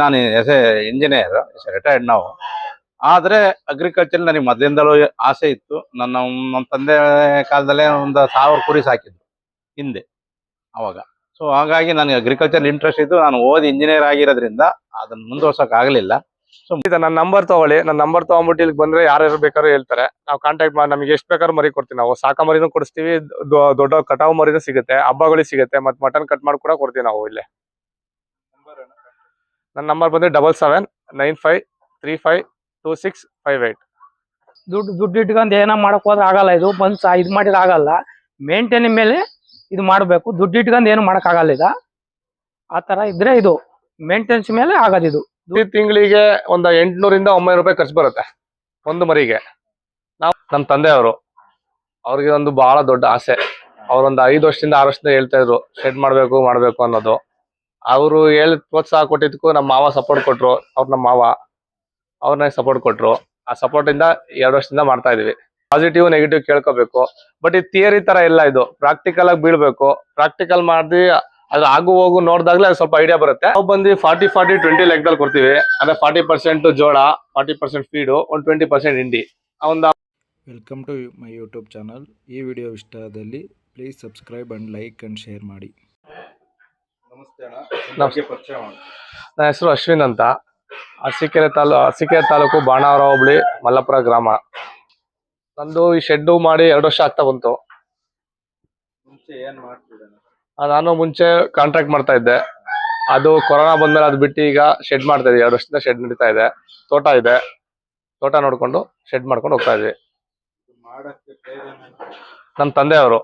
ನಾನು as a engineer retired ನಾವು ಆದ್ರೆ ಅಗ್ರಿಕಲ್ಚರ್ ನನಗೆ ಮೊದಲಿಂದಲೂ ಆಸೆ ಇತ್ತು. ನನ್ನ ನಮ್ಮ ತಂದೆ ಕಾಲದಲ್ಲೇ ಒಂದು ಸಾವಿರ ಕುರಿ ಸಾಕಿದ್ರು, ಹಿಂದೆ, ಅವಾಗ. ಸೊ ಹಾಗಾಗಿ ನನಗೆ ಅಗ್ರಿಕಲ್ಚರ್ ಇಂಟ್ರೆಸ್ಟ್ ಇದ್ದು ನಾನು ಓದಿ ಇಂಜಿನಿಯರ್ ಆಗಿರೋದ್ರಿಂದ ಅದನ್ನ ಮುಂದುವರ್ಸಕ್ ಆಗಲಿಲ್ಲ. ಇದು ನನ್ನ ನಂಬರ್ ತಗೊಳ್ಳಿ. ನನ್ನ ನಂಬರ್ ತಗೊಂಡ್ಬಿಟ್ಟು ಇಲ್ಲಿ ಬಂದ್ರೆ ಯಾರ್ಯಾರು ಬೇಕಾದ್ರೂ ಹೇಳ್ತಾರೆ. ನಾವು ಕಾಂಟ್ಯಾಕ್ಟ್ ಮಾಡಿ ನಮಗೆ ಎಷ್ಟು ಬೇಕಾದ್ರೂ ಮರಿ ಕೊಡ್ತೀವಿ. ನಾವು ಸಾಕ ಮರಿನೂ ಕೊಡಿಸ್ತೀವಿ. ದೊಡ್ಡ ಕಟಾವು ಮರಿನೂ ಸಿಗುತ್ತೆ. ಹಬ್ಬಗಳಿಗೆ ಸಿಗುತ್ತೆ. ಮತ್ತೆ ಮಟನ್ ಕಟ್ ಮಾಡಿ ಕೂಡ ಕೊಡ್ತೀವಿ ನಾವು ಇಲ್ಲೇ. ನನ್ನ ನಂಬರ್ ಬಂದ್ರೆ double seven nine five three five two six five eight ದುಡ್ಡು ದುಡ್ಡು ಇಟ್ಕೊಂಡು ಏನೋ ಮಾಡಕ್ ಹೋದ್ರೆ ಆಗಲ್ಲ ಇದು. ಬಂದ್ ಇದು ಮಾಡಿದ್ರೆ ಆಗಲ್ಲ. ಮೇಂಟೈನ್ ಮೇಲೆ ಇದು ಮಾಡಬೇಕು. ದುಡ್ಡು ಇಟ್ಕೊಂಡು ಏನು ಮಾಡಕ್ ಆಗಲ್ಲ ಈಗ. ಆ ತರ ಇದ್ರೆ ಇದು. ಮೇಂಟೆನೆನ್ಸ್ ಮೇಲೆ ಆಗದ ಇದು. ಈ ತಿಂಗಳಿಗೆ ಒಂದು ಎಂಟ್ನೂರಿಂದ ಒಂಬೈನೂರು ರೂಪಾಯಿ ಖರ್ಚು ಬರುತ್ತೆ ಒಂದು ಮರಿಗೆ. ನಾವು ನಮ್ಮ ತಂದೆಯವರು ಅವ್ರಿಗೆ ಒಂದು ಬಹಳ ದೊಡ್ಡ ಆಸೆ. ಅವ್ರೊಂದು ಐದು ವರ್ಷದಿಂದ ಆರು ವರ್ಷದಿಂದ ಹೇಳ್ತಾ ಇದ್ರು ಶೆಡ್ ಮಾಡ್ಬೇಕು ಮಾಡ್ಬೇಕು ಅನ್ನೋದು. ಅವರು ಹೇಳಿ ಪ್ರೋತ್ಸಾಹ ಕೊಟ್ಟಿದ್ದಕ್ಕೂ ನಮ್ಮ ಮಾವ ಸಪೋರ್ಟ್ ಕೊಟ್ರು. ಅವ್ರ ನಮ್ಮ ಮಾವ ಅವ್ರನ್ನ ಸಪೋರ್ಟ್ ಕೊಟ್ರು. ಆ ಸಪೋರ್ಟ್ ಇಂದ ಎರಡು ವರ್ಷದಿಂದ ಮಾಡ್ತಾ ಇದೀವಿ. ಪಾಸಿಟಿವ್ ನೆಗೆಟಿವ್ ಕೇಳ್ಕೋಬೇಕು. ಬಟ್ ಈ ಥಿಯರಿ ತರ ಇಲ್ಲ ಇದು. ಪ್ರಾಕ್ಟಿಕಲ್ ಆಗಿ ಬೀಳ್ಬೇಕು. ಪ್ರಾಕ್ಟಿಕಲ್ ಮಾಡಿ ಅದು ಆಗು ಹೋಗು ನೋಡಿದಾಗ್ಲೇ ಸ್ವಲ್ಪ ಐಡಿಯಾ ಬರುತ್ತೆ. ನಾವು ಬಂದು ಫಾರ್ಟಿ ಫಾರ್ಟಿ ಟ್ವೆಂಟಿ ಲೆಕ್ಕದಲ್ಲಿ ಕೊಡ್ತೀವಿ. ಅಂದ್ರೆ ಫಾರ್ಟಿ ಪರ್ಸೆಂಟ್ ಜೋಳ ಫಾರ್ಟಿ ಪರ್ಸೆಂಟ್ ಫೀಡು ಒಂದು ಟ್ವೆಂಟಿ ಪರ್ಸೆಂಟ್ ಹಿಂಡಿ. ಒಂದು welcome to my YouTube channel ಈ ವಿಡಿಯೋ ಇಷ್ಟ ಆದಲ್ಲಿ please subscribe and like and share ಮಾಡಿ. ನನ್ನ ಹೆಸರು ಅಶ್ವಿನ್ ಅಂತ. ಅರಸೀಕೆರೆ ತಾಲೂ ಅರಸೀಕೆರೆ ತಾಲೂಕು ಬಾಣಾವರ ಹೋಬಳಿ ಮಲ್ಲಪುರ ಗ್ರಾಮ. ನಂದು ಈ ಶೆಡ್ಡು ಮಾಡಿ ಎರಡು ವರ್ಷ ಆಗ್ತಾ ಬಂತು. ನಾನು ಮುಂಚೆ ಕಾಂಟ್ರಾಕ್ಟ್ ಮಾಡ್ತಾ ಇದ್ದೆ. ಅದು ಕೊರೋನಾ ಬಂದ್ಮೇಲೆ ಅದು ಬಿಟ್ಟು ಈಗ ಶೆಡ್ ಮಾಡ್ತಾ ಇದ್ದೀವಿ ಎರಡು ವರ್ಷದಿಂದ ಶೆಡ್ ನಡೀತಾ ಇದೆ. ತೋಟ ಇದೆ. ತೋಟ ನೋಡ್ಕೊಂಡು ಶೆಡ್ ಮಾಡ್ಕೊಂಡು ಹೋಗ್ತಾ ಇದ್ವಿ. ನಮ್ಮ ತಂದೆಯವರು.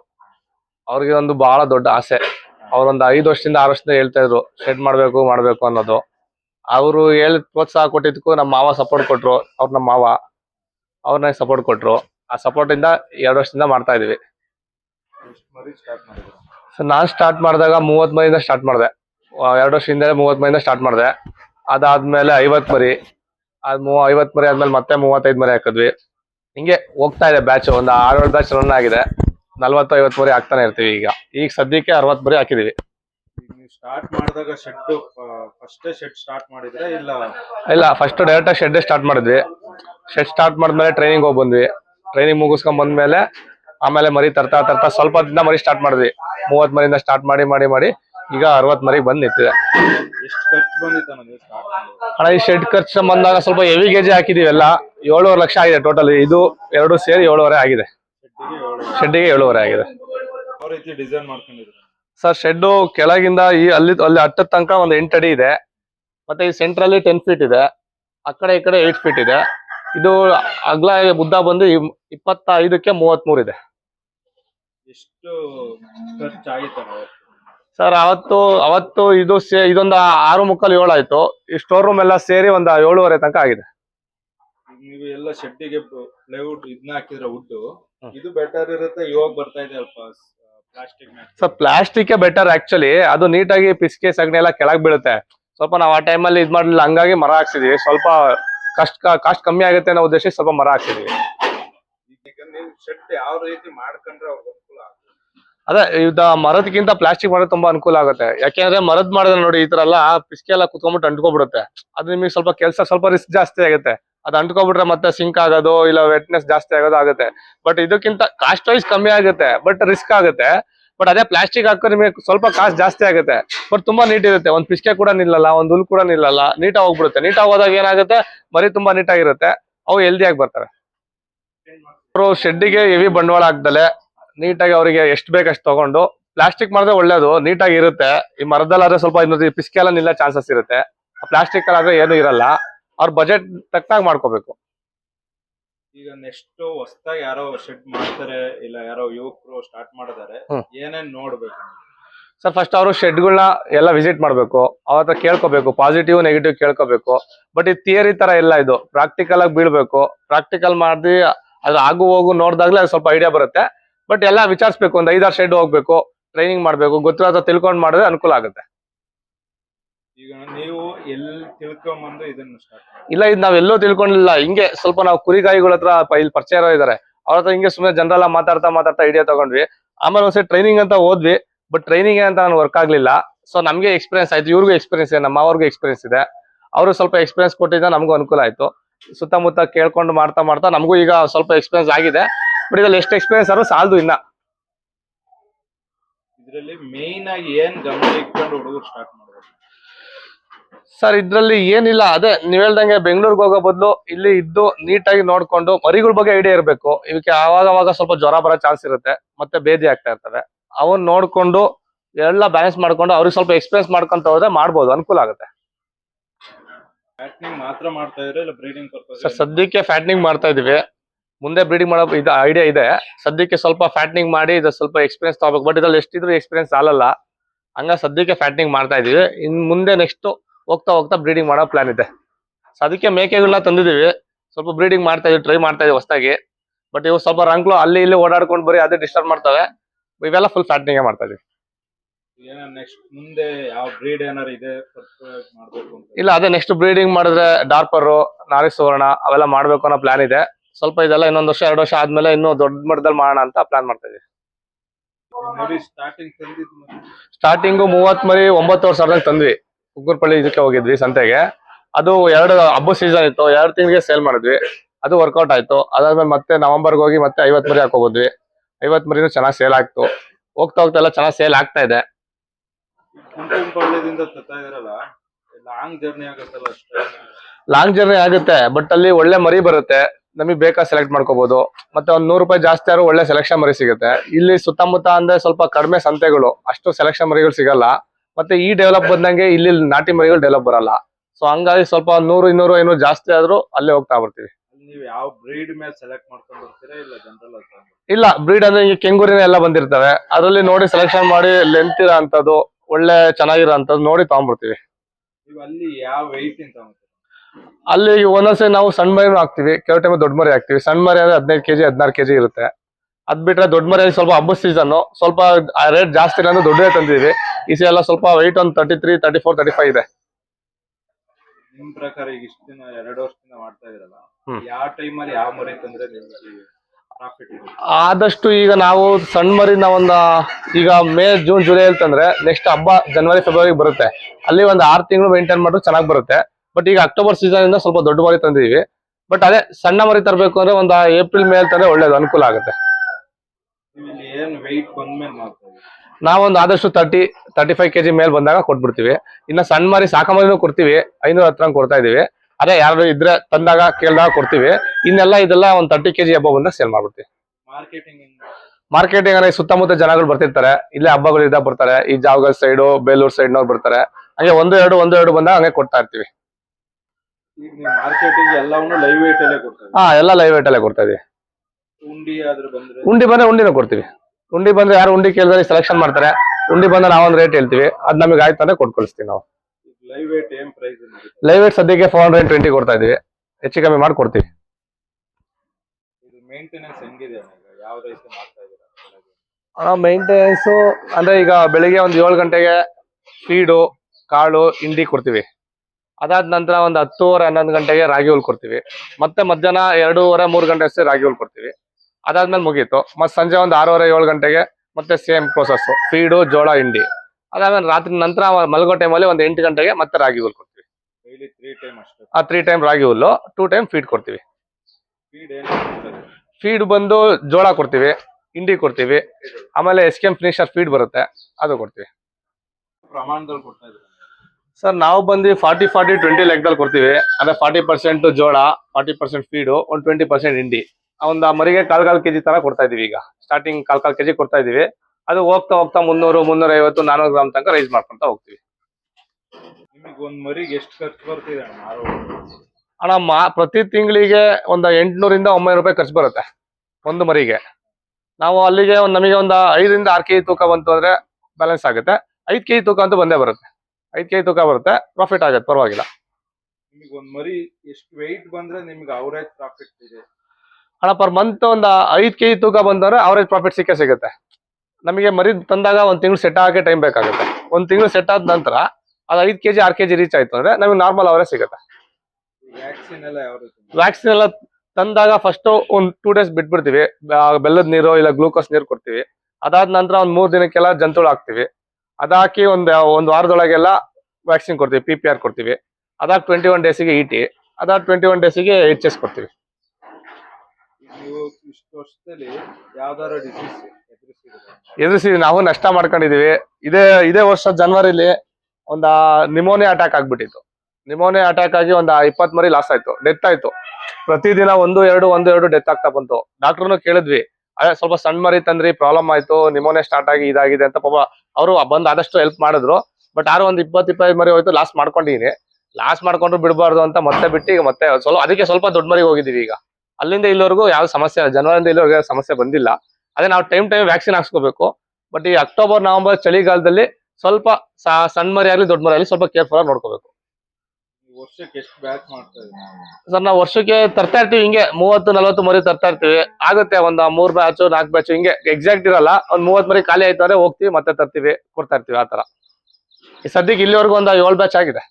ಅವ್ರಿಗೆ ಒಂದು ಬಹಳ ದೊಡ್ಡ ಆಸೆ. ಅವ್ರೊಂದು ಐದು ವರ್ಷದಿಂದ ಆರು ವರ್ಷದಿಂದ ಹೇಳ್ತಾ ಇದ್ರು ಶೆಡ್ ಮಾಡ್ಬೇಕು ಮಾಡ್ಬೇಕು ಅನ್ನೋದು. ಅವರು ಹೇಳಿ, ಪ್ರೋತ್ಸಾಹ ಕೊಟ್ಟಿದ್ದಕ್ಕೂ ನಮ್ಮ ಮಾವ ಸಪೋರ್ಟ್ ಕೊಟ್ರು. ಅವ್ರ ನಮ್ಮ ಮಾವ ಅವ್ರನ್ನ ಸಪೋರ್ಟ್ ಕೊಟ್ರು. ಆ ಸಪೋರ್ಟ್ ಇಂದ ಎರಡು ವರ್ಷದಿಂದ ಮಾಡ್ತಾ ಇದೀವಿ. ಸೊ ನಾನು ಸ್ಟಾರ್ಟ್ ಮಾಡಿದಾಗ ಮೂವತ್ ಮರಿಯಿಂದ ಸ್ಟಾರ್ಟ್ ಮಾಡಿದೆ. ಎರಡು ವರ್ಷ ಮೂವತ್ತು ಮೂವತ್ ಮರಿಯಿಂದ ಸ್ಟಾರ್ಟ್ ಮಾಡಿದೆ. ಅದಾದ್ಮೇಲೆ ಐವತ್ ಮರಿ. ಅದ್ ಮೂವ ಐವತ್ ಮರಿ ಆದ್ಮೇಲೆ ಮತ್ತೆ ಮೂವತ್ತೈದು ಮರಿ ಹಾಕಿದ್ವಿ. ಹಿಂಗೆ ಹೋಗ್ತಾ ಇದೆ ಬ್ಯಾಚ್ ಒಂದು ಏಳು ಬ್ಯಾಚ್ ರನ್ ಆಗಿದೆ. ನಲ್ವತ್ತು ಐವತ್ತು ಮರಿ ಹಾಕ್ತಾನೆ ಇರ್ತೀವಿ ಈಗ. ಈಗ ಸದ್ಯಕ್ಕೆ ಅರವತ್ತು ಮರಿ ಹಾಕಿದೀವಿ ಸ್ಟಾರ್ಟ್ ಮಾಡಿದಾಗ ಶೆಡ್ ಫಸ್ಟೇ ಶೆಡ್ ಸ್ಟಾರ್ಟ್ ಮಾಡಿದ್ರೆ ಇಲ್ಲ? ಇಲ್ಲ ಫಸ್ಟ್ ಡೈರೆಕ್ಟ್ ಆಗಿ ಶೆಡ್ ಸ್ಟಾರ್ಟ್ ಮಾಡಿದ್ವಿ. ಶೆಡ್ ಸ್ಟಾರ್ಟ್ ಮಾಡಿದ್ಮೇಲೆ ಟ್ರೈನಿಂಗ್ ಹೋಗಿ ಬಂದ್ವಿ. ಟ್ರೈನಿಂಗ್ ಮುಗಿಸ್ಕೊಂಡ್ ಬಂದ್ಮೇಲೆ ಆಮೇಲೆ ಮರಿ ತರ್ತಾ ತರ್ತಾ ಸ್ವಲ್ಪ ದಿನ ಮರಿ ಸ್ಟಾರ್ಟ್ ಮಾಡಿದ್ವಿ. ಮೂವತ್ ಮರಿಯಿಂದ ಸ್ಟಾರ್ಟ್ ಮಾಡಿ ಮಾಡಿ ಮಾಡಿ ಈಗ ಅರವತ್ ಮರಿ ಬಂದ್ ನಿಂತಿದೆ ಅಣ್ಣ ಈ ಶೆಡ್ ಖರ್ಚು ಬಂದಾಗ ಸ್ವಲ್ಪ ಹೆವಿ ಗೇಜೆ ಹಾಕಿದೀವಿ ಎಲ್ಲ. ಏಳುವರೆ ಲಕ್ಷ ಆಗಿದೆ ಟೋಟಲ್ ಇದು ಎರಡು ಸೇರಿ ಏಳುವರೆ ಆಗಿದೆ. ಶೆಡ್ಡಿಗೆ ಏಳು ಏಳುವರೆ ಆಗಿದೆ. ಯಾವ ರೀತಿ ಡಿಸೈನ್ ಮಾಡ್ಕೊಂಡಿದ್ರು ಸರ್ ಶೆಡ್ ಕೆಳಗಿಂದ ಈ ಅಲ್ಲಿ ಅಲ್ಲಿ ಹಟ್ಟದ ತನಕ ಒಂದು ಎಂಟು ಅಡಿ ಇದೆ. ಮತ್ತೆ ಈ ಸೆಂಟ್ರಲ್ಲಿ ಟೆನ್ ಫೀಟ್ ಇದೆ. ಆ ಕಡೆ ಈ ಕಡೆ ಏಟ್ ಫೀಟ್ ಇದೆ. ಇದು ಅಗ್ಲ ಉದ್ದ ಬಂದು ಇಮ್- ಇಪ್ಪತ್ತೈದಕ್ಕೆ ಮೂವತ್ಮೂರು ಇದೆ. ಎಷ್ಟು ಅವತ್ತು ಸರ್ ಅವತ್ತು ಅವತ್ತು ಇದು ಸೇ ಇದೊಂದು ಆರು ಮುಕ್ಕಾಲು ಏಳು ಆಯ್ತು. ಈ ಸ್ಟೋರ್ ರೂಮ್ ಎಲ್ಲ ಸೇರಿ ಒಂದು ಏಳುವರೆ ತನಕ ಆಗಿದೆ. ಈಗ ನೀವು ಎಲ್ಲ ಶೆಡ್ಡಿಗೆ ಪ್ಲೈವುಡ್ ಇದನ್ನ ಹಾಕಿದ್ರೆ ವುಡ್. ಇದು ಬೆಟರ್ ಇರುತ್ತೆ ಇವಾಗ ಬರ್ತಾ ಇದೆ ಅಲ್ಪ plastic sir plastic better actually ಅದು ನೀಟಾಗಿ ಪಿಸ್ಕೆ ಸಗಣಿ ಎಲ್ಲ ಕೆಳಗ್ ಬೀಳುತ್ತೆ. ಸ್ವಲ್ಪ ನಾವು ಆ ಟೈಮಲ್ಲಿ ಇದ್ ಮಾಡ್ಲಿಲ್ಲ ಹಂಗಾಗಿ ಮರ ಹಾಕ್ಸಿದೀವಿ. ಸ್ವಲ್ಪ ಕಷ್ಟ ಕಾಸ್ಟ್ ಕಮ್ಮಿ ಆಗುತ್ತೆ ಅನ್ನೋ ಉದ್ದೇಶ ಸ್ವಲ್ಪ ಮರ ಹಾಕ್ಸಿದೀವಿ. ಈಗ ನೀವು ಶೆಡ್ ಯಾವ ರೀತಿ ಮಾಡ್ಕೊಂಡ್ರೆ ಅವ್ರಿಗೆ ಅನುಕೂಲ ಆಗುತ್ತೆ? ಅದೇ ಇದು ಮರದಕ್ಕಿಂತ ಪ್ಲಾಸ್ಟಿಕ್ ಮಾಡೋದು ತುಂಬಾ ಅನುಕೂಲ ಆಗುತ್ತೆ. ಯಾಕೆಂದ್ರೆ ಮರದ್ ಮಾಡಿದ್ರೆ ನೋಡಿ ಈ ತರ ಎಲ್ಲ ಪಿಸ್ಕೆ ಎಲ್ಲ ಕುತ್ಕೊಂಡ್ಬಿಟ್ಟು ಅಂಟ್ಕೊಬಿಡುತ್ತೆ ಅದು ನಿಮಗೆ ಸ್ವಲ್ಪ ಕೆಲಸ ಸ್ವಲ್ಪ ರಿಸ್ಕ್ ಜಾಸ್ತಿ ಆಗುತ್ತೆ. ಅದು ಅಂಟ್ಕೊಬಿಟ್ರೆ ಮತ್ತೆ ಸಿಂಕ್ ಆಗೋದು ಇಲ್ಲ ವೆಟ್ನೆಸ್ ಜಾಸ್ತಿ ಆಗೋದು ಆಗುತ್ತೆ. ಬಟ್ ಇದಕ್ಕಿಂತ ಕಾಸ್ಟ್ ವೈಸ್ ಕಮ್ಮಿ ಆಗುತ್ತೆ ಬಟ್ ರಿಸ್ಕ್ ಆಗುತ್ತೆ. ಬಟ್ ಅದೇ ಪ್ಲಾಸ್ಟಿಕ್ ಹಾಕೋ ನಿಮಗೆ ಸ್ವಲ್ಪ ಕಾಸ್ಟ್ ಜಾಸ್ತಿ ಆಗುತ್ತೆ. ಬಟ್ ತುಂಬಾ ನೀಟ್ ಇರುತ್ತೆ. ಒಂದ್ ಪಿಸ್ಕೆ ಕೂಡ ನಿಲ್ಲಲ್ಲ, ಒಂದ್ ಹುಲ್ ಕೂಡ ನಿಲ್ಲಲ್ಲ ನೀಟಾಗಿ ಹೋಗ್ಬಿಡುತ್ತೆ. ನೀಟಾಗಿ ಹೋದಾಗ ಏನಾಗುತ್ತೆ? ಮರಿ ತುಂಬಾ ನೀಟಾಗಿರುತ್ತೆ ಅವು ಹೆಲ್ದಿಯಾಗಿ ಬರ್ತಾರೆ. ಅವರು ಶೆಡ್ಡಿಗೆ ಹೆವಿ ಬಂಡವಾಳ ಹಾಕ್ದಲೆ ನೀಟಾಗಿ ಅವರಿಗೆ ಎಷ್ಟು ಬೇಕಷ್ಟು ತಗೊಂಡು ಪ್ಲಾಸ್ಟಿಕ್ ಮಾಡಿದ್ರೆ ಒಳ್ಳೇದು ನೀಟಾಗಿ ಇರುತ್ತೆ. ಈ ಮರದಲ್ಲಾದ್ರೆ ಸ್ವಲ್ಪ ಇನ್ನೊಂದು ಪಿಸ್ಕೆ ಎಲ್ಲ ನಿಲ್ಲ ಚಾನ್ಸಸ್ ಇರುತ್ತೆ. ಪ್ಲಾಸ್ಟಿಕ್ ಆದ್ರೆ ಏನು ಇರಲ್ಲ. ಅವ್ರ ಬಜೆಟ್ ತಕ್ಕನಾಗಿ ಮಾಡ್ಕೋಬೇಕು. ಈಗ ನೆಕ್ಸ್ಟ್ ಹೊಸದಾಗಿ ಯಾರೋ ಶೆಡ್ ಮಾಡ್ತಾರೆ ಇಲ್ಲ ಯಾರೋ ಯುವಕರು ಸ್ಟಾರ್ಟ್ ಮಾಡಿದ್ದಾರೆ ಹ್ಮ್. ಏನೇನ್ ನೋಡ್ಬೇಕು ಸರ್ ಫಸ್ಟ್ ಅವರು ಶೆಡ್ಗಳನ್ನ ಎಲ್ಲ ವಿಸಿಟ್ ಮಾಡಬೇಕು. ಅವ್ರ ಹತ್ರ ಕೇಳ್ಕೋಬೇಕು ಪಾಸಿಟಿವ್ ನೆಗೆಟಿವ್ ಕೇಳ್ಕೋಬೇಕು. ಬಟ್ ಈ ಥಿಯರಿ ತರ ಎಲ್ಲ ಇದು. ಪ್ರಾಕ್ಟಿಕಲ್ ಆಗಿ ಬೀಳ್ಬೇಕು. ಪ್ರಾಕ್ಟಿಕಲ್ ಮಾಡಿ ಅದು ಆಗು ಹೋಗು ನೋಡಿದಾಗ್ಲೇ ಅದು ಸ್ವಲ್ಪ ಐಡಿಯಾ ಬರುತ್ತೆ. ಬಟ್ ಎಲ್ಲ ವಿಚಾರಿಸ್ಬೇಕು. ಒಂದು ಐದಾರು ಶೆಡ್ ಹೋಗ್ಬೇಕು ಟ್ರೈನಿಂಗ್ ಮಾಡಬೇಕು. ಗೊತ್ತಿರೋ ತಿಳ್ಕೊಂಡು ಮಾಡಿದ್ರೆ ಅನುಕೂಲ ಆಗುತ್ತೆ. ಈಗ ನೀವು ಎಲ್ ತಿಳ್ಕೊಂಬಂದು ಇದನ್ನ ಸ್ಟಾರ್ಟ್ ಇಲ್ಲ ಇದು ನಾವೆಲ್ಲೂ ತಿಳ್ಕೊಂಡಿಲ್ಲ. ಹಿಂಗೆ ಸ್ವಲ್ಪ ನಾವು ಕುರಿಗಾಯಿಗಳ ಹತ್ರ ಪ- ಇಲ್ಲಿ ಪರಿಚಯ ಇರೋ ಇದಾರೆ. ಅವ್ರ ಹತ್ರ ಹಿಂಗೆ ಸುಮ್ಮನೆ ಜನರಲ್ಲ ಮಾತಾಡ್ತಾ ಮಾತಾಡ್ತಾ ಐಡಿಯಾ ತಗೊಂಡ್ವಿ. ಆಮೇಲೆ ಒಂದ್ಸರಿ ಟ್ರೈನಿಂಗ್ ಅಂತ ಹೋದ್ವಿ. ಬಟ್ ಟ್ರೈನಿಂಗ್ ಅಂತ ನಾನು ವರ್ಕ್ ಆಗ್ಲಿಲ್ಲ. ಸೊ ನಮಗೆ ಎಕ್ಸ್ಪೀರಿಯನ್ಸ್ ಆಯ್ತು. ಇವ್ರಿಗೂ ಎಕ್ಸ್ಪೀರಿಯನ್ಸ್ ಇದೆ. ನಮ್ಮ ಅವ್ರಿಗೂ ಎಕ್ಸ್ಪೀರಿಯನ್ಸ್ ಇದೆ. ಅವರು ಸ್ವಲ್ಪ ಎಕ್ಸ್ಪೀರಿಯನ್ಸ್ ಕೊಟ್ಟಿದ್ದ ನಮಗೂ ಅನುಕೂಲ ಆಯ್ತು. ಸುತ್ತಮುತ್ತ ಕೇಳ್ಕೊಂಡು ಮಾಡ್ತಾ ಮಾಡ್ತಾ ನಮಗೂ ಈಗ ಸ್ವಲ್ಪ ಎಕ್ಸ್ಪೀರಿಯನ್ಸ್ ಆಗಿದೆ. ಬಟ್ ಇದ್ರಲ್ಲಿ ಎಷ್ಟು ಎಕ್ಸ್ಪೀರಿಯನ್ಸ್ ಆದ್ರೂ ಸಾಲದು ಇನ್ನ. ಇದರಲ್ಲಿ ಮೇನ್ ಆಗಿ ಏನ್ ಗಮನ ಇಟ್ಕೊಂಡು ಹುಡುಗರು ಸ್ಟಾರ್ಟ್ ಮಾಡ್ಬೇಕು ಸರ್ ಇದ್ರಲ್ಲಿ ಏನಿಲ್ಲ. ಅದೇ ನೀವ್ ಹೇಳ್ದಂಗೆ ಬೆಂಗಳೂರಿಗೆ ಹೋಗೋ ಬದಲು ಇಲ್ಲಿ ಇದ್ದು ನೀಟಾಗಿ ನೋಡ್ಕೊಂಡು ಮರಿಗಳ ಬಗ್ಗೆ ಐಡಿಯಾ ಇರಬೇಕು. ಇದಕ್ಕೆ ಆವಾಗ ಅವಾಗ ಸ್ವಲ್ಪ ಜ್ವರ ಬರೋ ಚಾನ್ಸ್ ಇರುತ್ತೆ. ಮತ್ತೆ ಬೇದಿ ಆಗ್ತಾ ಇರ್ತವೆ ಅವನ್ ನೋಡ್ಕೊಂಡು ಎಲ್ಲ ಬ್ಯಾಲೆನ್ಸ್ ಮಾಡ್ಕೊಂಡು ಅವ್ರಿಗೆ ಸ್ವಲ್ಪ ಎಕ್ಸ್ಪೀರಿಯನ್ಸ್ ಮಾಡ್ಕೊಂತ ಹೋದ್ರೆ ಮಾಡ್ಬೋದು. ಅನುಕೂಲ ಆಗುತ್ತೆ. ಸರ್ ಸದ್ಯಕ್ಕೆ ಫ್ಯಾಟ್ನಿಂಗ್ ಮಾಡ್ತಾ ಇದೀವಿ. ಮುಂದೆ ಬ್ರೀಡಿಂಗ್ ಮಾಡೋ ಇದು ಐಡಿಯಾ ಇದೆ. ಸದ್ಯಕ್ಕೆ ಸ್ವಲ್ಪ ಫ್ಯಾಟ್ನಿಂಗ್ ಮಾಡಿ ಇದು ಸ್ವಲ್ಪ ಎಕ್ಸ್ಪೀರಿಯನ್ಸ್ ತಗೋಬೇಕು. ಬಟ್ ಇದ್ರಲ್ಲಿ ಎಷ್ಟಿದ್ರು ಎಕ್ಸ್ಪೀರಿಯನ್ಸ್ ಆಗಲ್ಲ. ಹಂಗ ಸದ್ಯಕ್ಕೆ ಫ್ಯಾಟ್ನಿಂಗ್ ಮಾಡ್ತಾ ಇದೀವಿ. ಇನ್ ಮುಂದೆ ನೆಕ್ಸ್ಟ್ ಹೋಗ್ತಾ ಹೋಗ್ತಾ ಬ್ರೀಡಿಂಗ್ ಮಾಡೋ ಪ್ಲಾನ್ ಇದೆ. ಸೊ ಅದಕ್ಕೆ ಮೇಕೆಗಳನ್ನ ತಂದಿದ್ದೀವಿ. ಸ್ವಲ್ಪ ಬ್ರೀಡಿಂಗ್ ಮಾಡ್ತಾ ಇದೀವಿ ಟ್ರೈ ಮಾಡ್ತಾ ಇದೀವಿ ಹೊಸದಾಗಿ. ಬಟ್ ಇವು ಸ್ವಲ್ಪ ರಂಕ್ಲು ಅಲ್ಲಿ ಇಲ್ಲಿ ಓಡಾಡ್ಕೊಂಡು ಬರೀ ಅದೇ ಡಿಸ್ಟರ್ಬ್ ಮಾಡ್ತವೆ. ಇವೆಲ್ಲ ಫುಲ್ ಫ್ಯಾಟ್ನಿಂಗ್ ಮಾಡ್ತಾ ಇದೀವಿ. ನೆಕ್ಸ್ಟ್ ಮುಂದೆ ಯಾವ ಬ್ರೀಡ್ ಏನಾರು ಇದೆ ಪರ್ಫೆಕ್ಟ್ ಮಾಡ್ಬೇಕು ಅಂತ? ಇಲ್ಲ ಅದೇ ನೆಕ್ಸ್ಟ್ ಬ್ರೀಡಿಂಗ್ ಮಾಡಿದ್ರೆ ಡಾರ್ಪರು ನಾರಿ ಸುವರ್ಣ ಅವೆಲ್ಲ ಮಾಡ್ಬೇಕು ಅನ್ನೋ ಪ್ಲಾನ್ ಇದೆ. ಸ್ವಲ್ಪ ಇದೆಲ್ಲ ಇನ್ನೊಂದು ವರ್ಷ ಎರಡು ವರ್ಷ ಆದ್ಮೇಲೆ ಇನ್ನೂ ದೊಡ್ಡ ಮಟ್ಟದಲ್ಲಿ ಮಾಡೋಣ ಅಂತ ಪ್ಲಾನ್ ಮಾಡ್ತಾ ಇದೀವಿ. ಸ್ಟಾರ್ಟಿಂಗ್ ಮೂವತ್ ಮರಿ ಒಂಬತ್ತು ಸಾವಿರದಾಗ ತಂದ್ವಿ. ಕುಕ್ಕರ್ಪಳ್ಳಿ ಇದಕ್ಕೆ ಹೋಗಿದ್ವಿ ಸಂತೆಗೆ. ಅದು ಎರಡು ಹಬ್ಬ ಸೀಸನ್ ಇತ್ತು ಎರಡು ತಿಂಗಳಿಗೆ ಸೇಲ್ ಮಾಡಿದ್ವಿ. ಅದು ವರ್ಕೌಟ್ ಆಯ್ತು. ಅದಾದ್ಮೇಲೆ ಮತ್ತೆ ನವೆಂಬರ್ಗೆ ಹೋಗಿ ಮತ್ತೆ ಐವತ್ ಮರಿ ಹಾಕೋಬೋದ್ವಿ ಐವತ್ ಮರಿನೂ ಚೆನ್ನಾಗಿ ಸೇಲ್ ಆಗ್ತು. ಹೋಗ್ತಾ ಹೋಗ್ತಾ ಎಲ್ಲ ಚೆನ್ನಾಗಿ ಸೇಲ್ ಆಗ್ತಾ ಇದೆ. ಲಾಂಗ್ ಜರ್ನಿ ಆಗುತ್ತೆ ಬಟ್ ಅಲ್ಲಿ ಒಳ್ಳೆ ಮರಿ ಬರುತ್ತೆ. ನಮಗೆ ಬೇಕಾ ಸೆಲೆಕ್ಟ್ ಮಾಡ್ಕೋಬಹುದು ಮತ್ತೆ ಒಂದ್ ನೂರು ರೂಪಾಯಿ ಜಾಸ್ತಿ ಆದ್ರೂ ಒಳ್ಳೆ ಸೆಲೆಕ್ಷನ್ ಮರಿ ಸಿಗುತ್ತೆ. ಇಲ್ಲಿ ಸುತ್ತಮುತ್ತ ಅಂದ್ರೆ ಸ್ವಲ್ಪ ಕಡಿಮೆ ಸಂತೆಗಳು ಅಷ್ಟು ಸೆಲೆಕ್ಷನ್ ಮರಿಗಳು ಸಿಗಲ್ಲ. ಮತ್ತೆ ಈ ಡೆವಲಪ್ ಬಂದಂಗೆ ಇಲ್ಲಿ ನಾಟಿ ಮರಿಗಳು ಡೆವಲಪ್ ಬರಲ್ಲ. ಸೊ ಹಂಗಾಗಿ ಸ್ವಲ್ಪ ನೂರು ಇನ್ನೂರು ಐನೂರು ಜಾಸ್ತಿ ಆದ್ರೂ ಅಲ್ಲೇ ಹೋಗ್ತಾ ಬರ್ತೀವಿ. ನೀವು ಯಾವ ಬ್ರೀಡ್ ಮೇಲೆ ಸೆಲೆಕ್ಟ್ ಮಾಡ್ಕೊಂಡು ಬರ್ತೀರಾ ಇಲ್ಲ ಜನರಲ್ ಅಂತ ಇಲ್ಲ ಬ್ರೀಡ್ ಅಂದ್ರೆ ಈಗ ಕೆಂಗೂರಿನ ಎಲ್ಲ ಬಂದಿರ್ತವೆ. ಅದರಲ್ಲಿ ನೋಡಿ ಸೆಲೆಕ್ಷನ್ ಮಾಡಿ ಲೆಂತ್ ಇರೋ ಅಂತದ್ದು ಒಳ್ಳೆ ಚೆನ್ನಾಗಿರೋ ಅಂತದ್ದು ನೋಡಿ ತಗೊಂಡ್ಬಿಡ್ತೀವಿ ನೀವು ಅಲ್ಲಿ ಯಾವ ವೆಯ್ಟ್ ಅಂತ ಅಲ್ಲಿ ಒಂದೊಂದ್ಸರಿ ನಾವು ಸಣ್ಣ ಮರಿನೂ ಹಾಕ್ತಿವಿ ಕೆಲವು ಟೈಮ್ ದೊಡ್ಡ ಮರಿ ಹಾಕ್ತಿವಿ. ಸಣ್ಣ ಮರಿ ಅಂದ್ರೆ ಹದಿನೈದು ಕೆಜಿ ಹದಿನಾರು ಕೆಜಿ ಇರುತ್ತೆ. ಅದ್ ಬಿಟ್ರೆ ದೊಡ್ಡ ಮರೆಯಲ್ಲಿ ಸ್ವಲ್ಪ ಹಬ್ಬದ ಸೀಸನ್ ಸ್ವಲ್ಪ ರೇಟ್ ಜಾಸ್ತಿ ಇಲ್ಲ ಅಂದ್ರೆ ದೊಡ್ಡದೇ ತಂದಿದೀವಿ ಈ ಸಲ ಎಲ್ಲ ಸ್ವಲ್ಪ ವೈಟ್ ಒಂದು thirty three thirty four thirty five ಇದೆ. ನಿಮ್ ಪ್ರಕಾರ ಈಗ ಇಷ್ಟ ದಿನ ಎರಡು ವರ್ಷದಿಂದ ಮಾಡ್ತಾ ಇದ್ರಲ್ಲ ಯಾವ ಟೈಮಲ್ಲಿ ಯಾವ ಮರಿ ತಂದ್ರೆ ನಿಮ್ಗೆ ಪ್ರಾಫಿಟ್ ಇದೆ ಆದಷ್ಟು ಈಗ ನಾವು ಸಣ್ಣ ಮರಿನ ಒಂದ ಈಗ ಮೇ ಜೂನ್ ಜುಲೈ ಅಂತಂದ್ರೆ ನೆಕ್ಸ್ಟ್ ಹಬ್ಬ ಜನವರಿ ಫೆಬ್ರವರಿ ಬರುತ್ತೆ. ಅಲ್ಲಿ ಒಂದು ಆರು ತಿಂಗಳು ಮೇಂಟೈನ್ ಮಾಡಿದ್ರೆ ಚೆನ್ನಾಗಿ ಬರುತ್ತೆ. ಬಟ್ ಈಗ ಅಕ್ಟೋಬರ್ ಸೀಸನ್ ಇಂದ ಸ್ವಲ್ಪ ದೊಡ್ಡ ಮರಿ ತಂದಿದೀವಿ ಬಟ್ ಅದೇ ಸಣ್ಣ ಮರಿ ತರಬೇಕು ಅಂದ್ರೆ ಒಂದು ಏಪ್ರಿಲ್ ಮೇ ತಂದ್ರೆ ಒಳ್ಳೇದು ಅನುಕೂಲ ಆಗುತ್ತೆ ನೀವು ಇಲ್ಲಿ ಏನ್ ವೆಯ್ಟ್ ಬಂದ್ಮೇಲೆ ಮಾಡ್ತಾ ಇದ್ದೀವಿ ನಾವೊಂದು ಆದಷ್ಟು ತರ್ಟಿ ತರ್ಟಿ ಫೈವ್ ಕೆಜಿ ಮೇಲೆ ಬಂದಾಗ ಕೊಟ್ಬಿಡ್ತೀವಿ. ಇನ್ನ ಸಣ್ಣ ಮಾರಿ ಸಾಕ ಮರಿನೂ ಕೊಡ್ತೀವಿ. ಐನೂರ ಹತ್ರ ಕೊಡ್ತಾ ಇದೀವಿ ಅದೇ ಯಾರು ಇದ್ರೆ ತಂದಾಗ ಕೇಳಿದಾಗ ಕೊಡ್ತೀವಿ. ಇನ್ನೆಲ್ಲ ಇದೆಲ್ಲ ಒಂದು ತರ್ಟಿ ಕೆಜಿ ಹಬ್ಬ ಬಂದಾಗ ಸೇಲ್ ಮಾಡ್ಬಿಡ್ತೀವಿ. ಮಾರ್ಕೆಟಿಂಗ್ ಅಂದ್ರೆ ಸುತ್ತಮುತ್ತ ಜನಗಳು ಬರ್ತಿರ್ತಾರೆ. ಇಲ್ಲೇ ಹಬ್ಬಗಳು ಇದ್ದಾಗ ಬರ್ತಾರೆ. ಈ ಜಾವಗಲ್ ಸೈಡು ಬೇಲೂರು ಸೈಡ್ನವ್ರು ಬರ್ತಾರೆ. ಹಂಗೆ ಒಂದು ಎರಡು ಒಂದು ಎರಡು ಬಂದಾಗ ಹಂಗೆ ಕೊಡ್ತಾ ಇರ್ತೀವಿ. ಈಗ ನೀವು ಮಾರ್ಕೆಟಿಂಗ್ ಎಲ್ಲವನ್ನೂ ಲೈವ್ ವೇಟ್ ಅಲ್ಲೇ ಕೊಡ್ತಾ ಇದ್ದೀವಿ ಹಾ ಎಲ್ಲ ಲೈವ್ ವೇಟ್ ಅಲ್ಲೇ ಕೊಡ್ತಾ ಇದೀವಿ ಉಂಡಿ ಬಂದ್ರೆ ಉಂಡಿ ಬಂದ್ರೆ ಉಂಡಿನೂ ಕೊಡ್ತೀವಿ. ಉಂಡಿ ಬಂದ್ರೆ ಯಾರು ಉಂಡಿ ಕೇಳಿದ್ರೆ ಸೆಲೆಕ್ಷನ್ ಮಾಡ್ತಾರೆ. ಉಂಡಿ ಬಂದ್ರೆ ನಾವೊಂದು ರೇಟ್ ಹೇಳ್ತೀವಿ. ಅದ್ ನಮಗೆ ಆಯ್ತು ಅಂದ್ರೆ ಕೊಟ್ಟು ಕಳಿಸ್ತೀವಿ ನಾವು. ಲೈವ್ ವೇಟ್ ಸದ್ಯಕ್ಕೆ ಫೋರ್ ಹಂಡ್ರೆಡ್ ಟ್ವೆಂಟಿ ಕೊಡ್ತಾ ಇದೀವಿ ಹೆಚ್ಚು ಕಮ್ಮಿ ಮಾಡಿ ಕೊಡ್ತೀವಿ. ಮೇಂಟೆನೆನ್ಸ್ ಅಂದ್ರೆ ಈಗ ಬೆಳಿಗ್ಗೆ ಒಂದು ಏಳು ಗಂಟೆಗೆ ಫೀಡು ಕಾಳು ಹಿಂಡಿ ಕೊಡ್ತೀವಿ. ಅದಾದ ನಂತರ ಒಂದು ಹತ್ತುವರೆ ಹನ್ನೊಂದು ಗಂಟೆಗೆ ರಾಗಿ ಹುಲ್ ಕೊಡ್ತೀವಿ. ಮತ್ತೆ ಮಧ್ಯಾಹ್ನ ಎರಡೂವರೆ ಮೂರು ಗಂಟೆ ಅಷ್ಟೇ ರಾಗಿ ಹುಲ್ ಕೊಡ್ತೀವಿ. ಅದಾದ್ಮೇಲೆ ಮುಗೀತು. ಮತ್ತೆ ಸಂಜೆ ಒಂದು ಆರೂವರೆ ಏಳು ಗಂಟೆಗೆ ಮತ್ತೆ ಸೇಮ್ ಪ್ರೋಸೆಸ್ ಫೀಡು ಜೋಳ ಹಿಂಡಿ. ಅದಾದ್ಮೇಲೆ ರಾತ್ರಿ ನಂತರ ಮಲಗೋ ಟೈಮಲ್ಲಿ ಒಂದು ಎಂಟು ಗಂಟೆಗೆ ಮತ್ತೆ ರಾಗಿ ಹುಲ್ ಕೊಡ್ತೀವಿ. ಆ ತ್ರೀ ಟೈಮ್ ರಾಗಿ ಹುಲ್ಲು ಟೂ ಟೈಮ್ ಫೀಡ್ ಕೊಡ್ತೀವಿ? ಫೀಡ್ ಬಂದು ಜೋಳ ಕೊಡ್ತೀವಿ ಹಿಂಡಿ ಕೊಡ್ತೀವಿ. ಆಮೇಲೆ ಎಸ್ ಕೆ ಫಿನಿಷರ್ ಫೀಡ್ ಬರುತ್ತೆ ಅದು ಕೊಡ್ತೀವಿ. ಸರ್ ನಾವು ಬಂದು ಫಾರ್ಟಿ ಫಾರ್ಟಿ ಟ್ವೆಂಟಿ ಲೆಕ್ಕದಲ್ಲಿ ಕೊಡ್ತೀವಿ. ಅಂದ್ರೆ ಫಾರ್ಟಿ ಪರ್ಸೆಂಟ್ ಜೋಳ ಫಾರ್ಟಿ ಪರ್ಸೆಂಟ್ ಫೀಡು ಒಂದು ಟ್ವೆಂಟಿ ಪರ್ಸೆಂಟ್ ಹಿಂಡಿ. ಒಂದು ಆ ಮರಿಗೆ ಕಾಲ್ ಕಾಲ್ ಕೆಜಿ ತರ ಕೊಡ್ತಾ ಇದೀವಿ ಈಗ. ಸ್ಟಾರ್ಟಿಂಗ್ ಕಾಲ್ ಕಾಲ್ ಕೆಜಿ ಕೊಡ್ತಾ ಇದೀವಿ ಅದು ಹೋಗ್ತಾ ಹೋಗ್ತಾ ಮುನ್ನೂರು ಮುನ್ನೂರ ಐವತ್ತು ನಾನೂರು ಗ್ರಾಮ್ ತನಕ ರೈಸ್ ಮಾಡ್ಕೊಂತ ಹೋಗ್ತೀವಿ. ನಿಮಗೆ ಒಂದ್ ಮರಿಗೆ ಎಷ್ಟು ಖರ್ಚು ಬರ್ತಿದೆ ಅಣ್ಣ? ಮಾ ಪ್ರತಿ ತಿಂಗಳಿಗೆ ಒಂದು ಎಂಟ್ನೂರಿಂದ ಒಂಬೈನೂರು ರೂಪಾಯಿ ಖರ್ಚು ಬರುತ್ತೆ ಒಂದು ಮರಿಗೆ. ನಾವು ಅಲ್ಲಿಗೆ ಒಂದು ನಮಗೆ ಒಂದು ಐದರಿಂದ ಆರು ಕೆಜಿ ತೂಕ ಬಂತು ಅಂದ್ರೆ ಬ್ಯಾಲೆನ್ಸ್ ಆಗುತ್ತೆ. ಐದು ಕೆಜಿ ತೂಕ ಅಂತೂ ಬಂದೇ ಬರುತ್ತೆ. ಐದು ಕೆಜಿ ತೂಕ ಬರುತ್ತೆ ಪ್ರಾಫಿಟ್ ಆಗುತ್ತೆ ಪರವಾಗಿಲ್ಲ. ನಿಮಗೆ ಒಂದ್ ಮರಿ ಎಷ್ಟು ವೆಯ್ಟ್ ಬಂದ್ರೆ ನಿಮ್ಗೆ ಅವರೇಜ್ ಪ್ರಾಫಿಟ್ ಇದೆ. ಹಣ ಪರ್ ಮಂತ್ ಒಂದು ಐದು ಕೆಜಿ ತೂಕ ಬಂದ್ರೆ ಅವ್ರೇಜ್ ಪ್ರಾಫಿಟ್ ಸಿಕ್ಕೇ ಸಿಗುತ್ತೆ. ನಮಗೆ ಮರಿ ತಂದಾಗ ಒಂದು ತಿಂಗಳು ಸೆಟ್ ಆಗಕ್ಕೆ ಟೈಮ್ ಬೇಕಾಗುತ್ತೆ. ಒಂದು ತಿಂಗಳು ಸೆಟ್ ಆದ ನಂತರ ಅದು ಐದು ಕೆಜಿ ಆರು ಕೆಜಿ ರೀಚ್ ಆಯ್ತು ಅಂದ್ರೆ ನಮಗೆ ನಾರ್ಮಲ್ ಅವರೇ ಸಿಗುತ್ತೆ. ವ್ಯಾಕ್ಸಿನ್ ಎಲ್ಲ ಯಾವ ವ್ಯಾಕ್ಸಿನ್ ಎಲ್ಲ ತಂದಾಗ ಫಸ್ಟ್ ಒಂದು ಟೂ ಡೇಸ್ ಬಿಟ್ಬಿಡ್ತೀವಿ. ಬೆಲ್ಲದ ನೀರು ಇಲ್ಲ ಗ್ಲೂಕೋಸ್ ನೀರು ಕೊಡ್ತೀವಿ. ಅದಾದ ನಂತರ ಒಂದು ಮೂರು ದಿನಕ್ಕೆಲ್ಲ ಜಂತುಳು ಹಾಕ್ತಿವಿ. ಅದಾಕಿ ಒಂದು ಒಂದು ವಾರದೊಳಗೆಲ್ಲ ವ್ಯಾಕ್ಸಿನ್ ಕೊಡ್ತೀವಿ ಪಿ ಪಿ ಆರ್ ಕೊಡ್ತೀವಿ. ಅದಾಗ ಟ್ವೆಂಟಿ ಒನ್ ಡೇಸಿಗೆ ಇ ಟಿ ಅದಾದ ಟ್ವೆಂಟಿ ಒನ್ ಡೇಸಿಗೆ ಎಚ್ ಎಸ್ ಕೊಡ್ತೀವಿ. ವರ್ಷದಲ್ಲಿ ಯಾವ್ದಾರ ಡಿಸೀಸ್ ಎದುರಿಸಿದ್ರೆ. ಎದುರಿಸಿ, ನಾವು ನಷ್ಟ ಮಾಡ್ಕೊಂಡಿದೀವಿ. ಇದೇ ಇದೇ ವರ್ಷ ಜನವರಿಲಿ ಒಂದ ನಿಮೋನಿಯಾ ಅಟ್ಯಾಕ್ ಆಗ್ಬಿಟ್ಟಿತ್ತು. ನಿಮೋನಿಯಾ ಅಟ್ಯಾಕ್ ಆಗಿ ಒಂದ್ ಇಪ್ಪತ್ ಮರಿ ಲಾಸ್ ಆಯ್ತು. ಡೆತ್ ಆಯ್ತು. ಪ್ರತಿದಿನ ಒಂದು, ಎರಡು ಒಂದು, ಎರಡು ಡೆತ್ ಆಗ್ತಾ ಬಂತು. ಡಾಕ್ಟರ್ನು ಕೇಳಿದ್ವಿ ಅದೇ ಸ್ವಲ್ಪ ಸಣ್ಣ ಮರಿ ತಂದ್ರಿ ಪ್ರಾಬ್ಲಮ್ ಆಯ್ತು ನಿಮೋನಿಯಾ ಸ್ಟಾರ್ಟ್ ಆಗಿ ಇದಾಗಿದೆ ಅಂತ ಪಾಪ ಅವರು ಬಂದ್ ಆದಷ್ಟು ಹೆಲ್ಪ್ ಮಾಡಿದ್ರು. ಬಟ್ ಆರು ಒಂದ್ ಇಪ್ಪತ್ ಇಪ್ಪತ್ತೈದು ಮರಿ ಹೋಯ್ತು ಲಾಸ್ ಮಾಡ್ಕೊಂಡಿದೀನಿ. ಲಾಸ್ ಮಾಡ್ಕೊಂಡ್ರು ಬಿಡಬಾರ್ದು ಅಂತ ಮತ್ತೆ ಬಿಟ್ಟು ಈಗ ಮತ್ತೆ ಸ್ವಲ್ಪ, ಅದಕ್ಕೆ ಸ್ವಲ್ಪ ದೊಡ್ಡ ಮರಿಗೆ ಹೋಗಿದೀವಿ ಈಗ. ಅಲ್ಲಿಂದ ಇಲ್ಲಿವರೆಗೂ ಯಾವ ಸಮಸ್ಯೆ ಜನವರಿಂದ ಇಲ್ಲಿವರೆಗೂ ಯಾವ ಸಮಸ್ಯೆ ಬಂದಿಲ್ಲ. ಅದೇ ನಾವು ಟೈಮ್ ಟೈಮ್ ವ್ಯಾಕ್ಸಿನ್ ಹಾಕ್ಸ್ಕೋಬೇಕು. ಬಟ್ ಈ ಅಕ್ಟೋಬರ್ ನವೆಂಬರ್ ಚಳಿಗಾಲದಲ್ಲಿ ಸ್ವಲ್ಪ ಸಣ್ಣ ಮರಿ ಆಗಲಿ ದೊಡ್ಡ ಮರಿ ಆಗಲಿ ಸ್ವಲ್ಪ ಕೇರ್ಫುಲ್ ಆಗಿ ನೋಡ್ಕೋಬೇಕು. ಸರ್ ನಾವು ವರ್ಷಕ್ಕೆ ತರ್ತಾ ಇರ್ತೀವಿ ಹಿಂಗೆ ಮೂವತ್ತು ನಲವತ್ತು ಮರಿ ತರ್ತಾ ಇರ್ತೀವಿ. ಆಗುತ್ತೆ ಒಂದು ಮೂರು ಬ್ಯಾಚ್ ನಾಲ್ಕು ಬ್ಯಾಚ್ ಹಿಂಗೆ ಎಕ್ಸಾಕ್ಟ್ ಇರಲ್ಲ. ಒಂದು ಮೂವತ್ತು ಮರಿ ಖಾಲಿ ಆಯ್ತು ಅಂದ್ರೆ ಹೋಗ್ತೀವಿ ಮತ್ತೆ ತರ್ತೀವಿ ಕೊಡ್ತಾ ಇರ್ತೀವಿ ಆತರ ಈ ಸದ್ಯಕ್ಕೆ ಇಲ್ಲಿವರೆಗೂ ಒಂದು ಏಳು ಬ್ಯಾಚ್ ಆಗಿದೆ.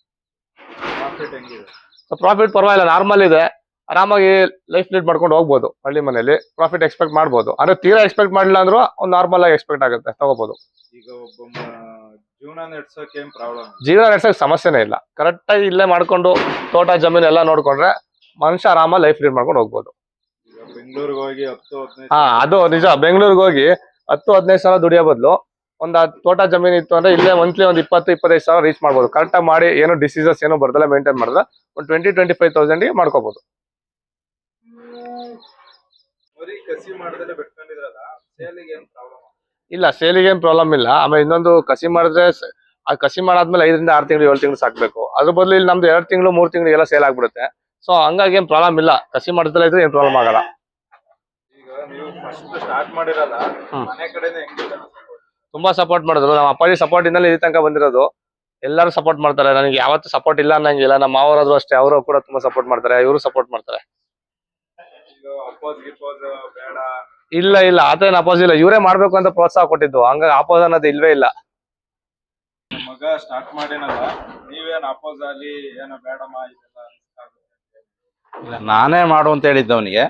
ಪ್ರಾಫಿಟ್ ಪರವಾಗಿಲ್ಲ ನಾರ್ಮಲ್ ಇದೆ. ಆರಾಮಾಗಿ ಲೈಫ್ ಲೀಡ್ ಮಾಡ್ಕೊಂಡು ಹೋಗ್ಬೋದು ಹಳ್ಳಿ ಮನೆಯಲ್ಲಿ. ಪ್ರಾಫಿಟ್ ಎಕ್ಸ್ಪೆಕ್ಟ್ ಮಾಡ್ಬೋದು. ಅಂದ್ರೆ ತೀರಾ ಎಕ್ಸ್ಪೆಕ್ಟ್ ಮಾಡಿಲ್ಲ ಅಂದ್ರೂ ಒಂದು ನಾರ್ಮಲ್ ಆಗಿ ಎಕ್ಸ್ಪೆಕ್ಟ್ ಆಗುತ್ತೆ ತಗೋಬಹುದು ಈಗ ಒಬ್ಬ ಮ- ಜೀವನ ನಡೆಸೋಕೆ ಪ್ರಾಬ್ಲಮ್ ಜೀವನ ನಡೆಸೋಕೆ ಸಮಸ್ಯೆನೇ ಇಲ್ಲ. ಕರೆಕ್ಟ್ ಆಗಿ ಇಲ್ಲೇ ಮಾಡ್ಕೊಂಡು ತೋಟ ಜಮೀನು ಎಲ್ಲ ನೋಡ್ಕೊಂಡ್ರೆ ಮನುಷ್ಯ ಆರಾಮಾಗಿ ಲೈಫ್ ಲೀಡ್ ಮಾಡ್ಕೊಂಡು ಹೋಗ್ಬೋದು. ಬೆಂಗಳೂರಿಗೆ ಹೋಗಿ ಹತ್ತು ಹದಿನೈದು ಹಾ ಅದು ನಿಜ. ಬೆಂಗಳೂರಿಗೆ ಹೋಗಿ ಹತ್ತು ಹದಿನೈದು ಸಾವಿರ ದುಡಿಯೋ ಬದಲು ಒಂದ್ ತೋಟ ಜಮೀನ್ ಇತ್ತು ಅಂದ್ರೆ ಇಲ್ಲೇ ಮಂತ್ಲಿ ಒಂದ್ ಇಪ್ಪತ್ತು ಇಪ್ಪತ್ತೈದು ಸಾವಿರ ರೀಚ್ ಮಾಡ್ಬೋದು. ಕರೆಕ್ಟ್ ಆಗಿ ಮಾಡಿ ಏನು ಡಿಸೀಸಸ್ ಏನು ಬರ್ದಲ್ಲ ಮೇಂಟೈನ್ ಮಾಡಿದ್ರೆ ಒಂದು ಟ್ವೆಂಟಿ ಟ್ವೆಂಟಿ ಫೈವ್ ತೌಸಂಡ್ ಮಾಡ್ಕೋಬಹುದು ಇಲ್ಲ ಸೇಲಿಗೆ ಏನ್ ಪ್ರಾಬ್ಲಮ್ ಇಲ್ಲ. ಆಮೇಲೆ ಇನ್ನೊಂದು ಕಸಿ ಮಾಡಿದ್ರೆ ಆ ಕಸಿ ಮಾಡಾದ್ಮೇಲೆ ಐದರಿಂದ ಆರು ತಿಂಗಳು ಏಳು ತಿಂಗಳು ಸಾಕ್ಬೇಕು. ಅದ್ರ ಬದಲು ಇಲ್ಲಿ ನಮ್ದು ಎರಡು ತಿಂಗಳು ಮೂರು ತಿಂಗಳು ಎಲ್ಲ ಸೇಲ್ ಆಗ್ಬಿಡುತ್ತೆ. ಸೊ ಹಂಗಾಗಿ ಏನ್ ಪ್ರಾಬ್ಲಮ್ ಇಲ್ಲ. ಕಸಿ ಮಾಡಿದ್ರೆ ಇದ್ರೆ ಏನ್ ಪ್ರಾಬ್ಲಮ್ ಆಗಲ್ಲ. ತುಂಬಾ ಸಪೋರ್ಟ್ ಮಾಡಿದ್ರು. ನಮ್ಮ ಅಪ್ಪಾಜಿ ಸಪೋರ್ಟ್ ಇಂದಲೇ ಇಲ್ಲಿ ತನಕ ಬಂದಿರೋದು. ಎಲ್ಲರೂ ಸಪೋರ್ಟ್ ಮಾಡ್ತಾರೆ. ನನಗೆ ಯಾವತ್ತೂ ಸಪೋರ್ಟ್ ಇಲ್ಲ ಅನ್ನಂಗಿಲ್ಲ. ನಮ್ಮ ಮಾವರಾದ್ರು ಅಷ್ಟೇ. ಅವರು ಕೂಡ ತುಂಬಾ ಸಪೋರ್ಟ್ ಮಾಡ್ತಾರೆ. ಇವರು ಸಪೋರ್ಟ್ ಮಾಡ್ತಾರೆ. ಬೇಡ. ಇಲ್ಲ ಇಲ್ಲ ಆತನ ಅಪೋಸ್ ಇಲ್ಲ. ಇವರೇ ಮಾಡ್ಬೇಕು ಅಂತ ಪ್ರೋತ್ಸಾಹ ಕೊಟ್ಟಿದ್ದು. ಹಂಗಾಗಿ ಅಪೋಸ್ ಅನ್ನೋದು ಇಲ್ವೇ ಇಲ್ಲ. ಮಗ ಸ್ಟಾರ್ಟ್ ಮಾಡಿನಲ್ಲ ನೀವೇನ್ ಅಪೋಸ್ ಅಲ್ಲಿ ಏನೋ ಬೇಡಮ್ಮ ಇದೆಲ್ಲ. ಇಲ್ಲ ನಾನೇ ಮಾಡು ಅಂತ ಹೇಳಿದ್ದು ಅವನಿಗೆ.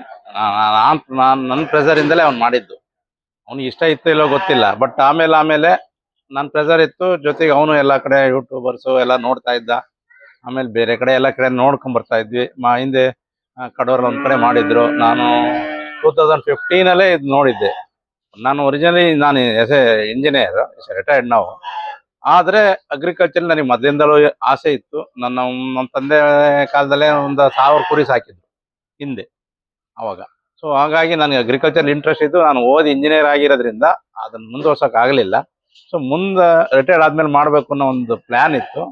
ನಾನ್ ನಾನ್ ನನ್ನ ಪ್ರೆಸರ್ ಇಂದಲೇ ಅವ್ನು ಮಾಡಿದ್ದು. ಅವ್ನಿಗೆ ಇಷ್ಟ ಇತ್ತು ಇಲ್ಲೋ ಗೊತ್ತಿಲ್ಲ. ಬಟ್ ಆಮೇಲೆ ಆಮೇಲೆ ನನ್ನ ಪ್ರೆಸರ್ ಇತ್ತು. ಜೊತೆಗೆ ಅವನು ಎಲ್ಲ ಕಡೆ ಯೂಟ್ಯೂಬರ್ಸು ಎಲ್ಲ ನೋಡ್ತಾ ಇದ್ದ. ಆಮೇಲೆ ಬೇರೆ ಕಡೆ ಎಲ್ಲ ಕಡೆ ನೋಡ್ಕೊಂಡ್ ಬರ್ತಾ ಇದ್ವಿ. ಮಾ ಹಿಂದೆ ಕಡೋರ್ ಒಂದ್ ಕಡೆ ಮಾಡಿದ್ರು. ನಾನು ಟೂ ತೌಸಂಡ್ ಫಿಫ್ಟೀನಲ್ಲೇ ಇದು ನೋಡಿದ್ದೆ. ನಾನು ಒರಿಜಿನಲಿ ನಾನು ಎಸ್ ಎ ಇಂಜಿನಿಯರ್ ರಿಟೈರ್ಡ್ ನಾವು ಆದ್ರೆ ಅಗ್ರಿಕಲ್ಚರ್ ನನಗೆ ಮೊದಲಿಂದಲೂ ಆಸೆ ಇತ್ತು. ನನ್ನ ನಮ್ಮ ತಂದೆ ಕಾಲದಲ್ಲೇ ಒಂದು ಸಾವಿರ ಕುರಿ ಸಾಕಿದ್ರು ಹಿಂದೆ ಅವಾಗ ಸೊ ಹಾಗಾಗಿ ನನಗೆ ಅಗ್ರಿಕಲ್ಚರ್ ಇಂಟ್ರೆಸ್ಟ್ ಇತ್ತು. ನಾನು ಓದಿ ಇಂಜಿನಿಯರ್ ಆಗಿರೋದ್ರಿಂದ ಅದನ್ನ ಮುಂದುವರ್ಸಕ್ ಆಗಲಿಲ್ಲ ಸೊ ಮುಂದೆ ರಿಟೈರ್ಡ್ ಆದ್ಮೇಲೆ ಮಾಡಬೇಕು ಅನ್ನೋ ಒಂದು ಪ್ಲಾನ್ ಇತ್ತು.